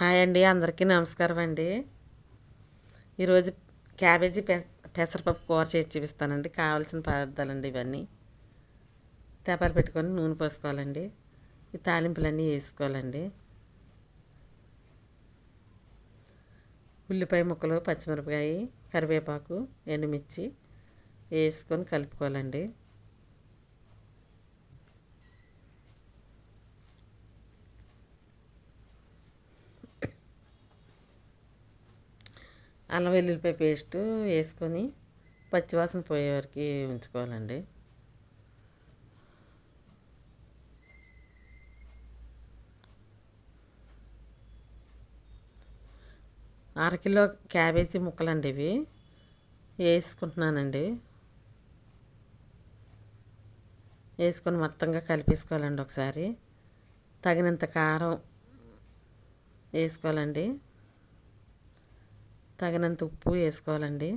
Hi అండి అందరికీ నమస్కారం అండి. ఈరోజు క్యాబేజీ పెస పెసరపప్పు కూర చేసి చూపిస్తానండి. కావాల్సిన పదార్థాలండి ఇవన్నీ. తెపాలు పెట్టుకొని నూనె పోసుకోవాలండి. ఈ తాలింపులన్నీ వేసుకోవాలండి. ఉల్లిపాయ ముక్కలు పచ్చిమిరపకాయ కరివేపాకు ఎండుమిర్చి వేసుకొని కలుపుకోవాలండి. అల్లం వెల్లుల్లిపాయ పేస్ట్ వేసుకొని పచ్చివాసన పోయే వరకు ఉంచుకోవాలండి. అరకిలో క్యాబేజీ ముక్కలండి ఇవి. వేసుకుంటున్నానండి. వేసుకొని మొత్తంగా కలిపేసుకోవాలండి ఒకసారి. తగినంత కారం వేసుకోవాలండి. తగినంత ఉప్పు వేసుకోవాలండి.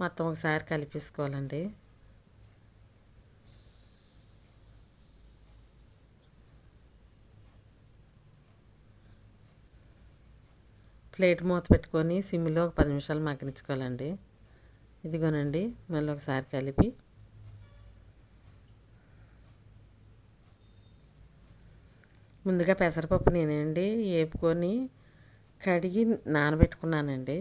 మొత్తం ఒకసారి కలిపేసుకోవాలండి. ప్లేట్ మూత పెట్టుకొని సిమ్లో ఒక పది నిమిషాలు మగ్గనించుకోవాలండి ఇదిగోనండి మళ్ళీ ఒకసారి కలిపి ముందుగా పెసరపప్పు నేనండి వేపుకొని కడిగి నానబెట్టుకున్నానండి.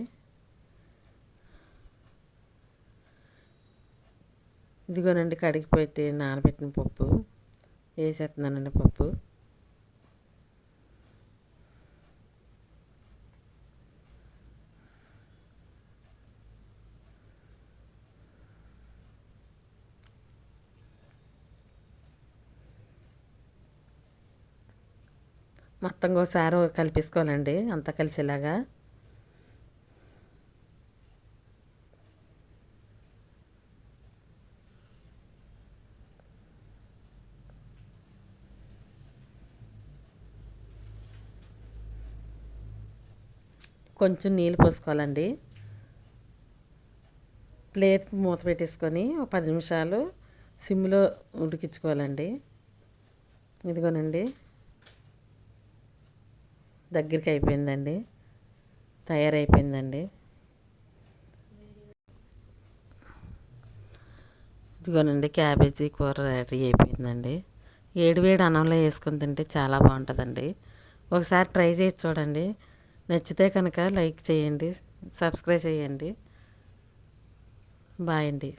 ఇదిగోనండి కడిగిపోతే నానబెట్టిన పప్పు వేసేస్తున్నానండి పప్పు. మొత్తం ఒకసారి కలిపేసుకోవాలండి. అంతా కలిసేలాగా. కొంచెం నీళ్ళు పోసుకోవాలండి. ప్లేట్ మూత పెట్టేసుకొని ఒక పది నిమిషాలు సిమ్లో ఉడికించుకోవాలండి. ఇదిగోనండి. దగ్గరికి అయిపోయిందండి తయారైపోయిందండి. ఇదిగోనండి క్యాబేజీ కూర రెడీ అయిపోయిందండి. ఏడు వేడి అన్నంలో వేసుకొని తింటే చాలా బాగుంటుందండి. ఒకసారి ట్రై చేసి చూడండి. నచ్చితే కనుక లైక్ చేయండి సబ్స్క్రైబ్ చేయండి. బాయ్ అండి.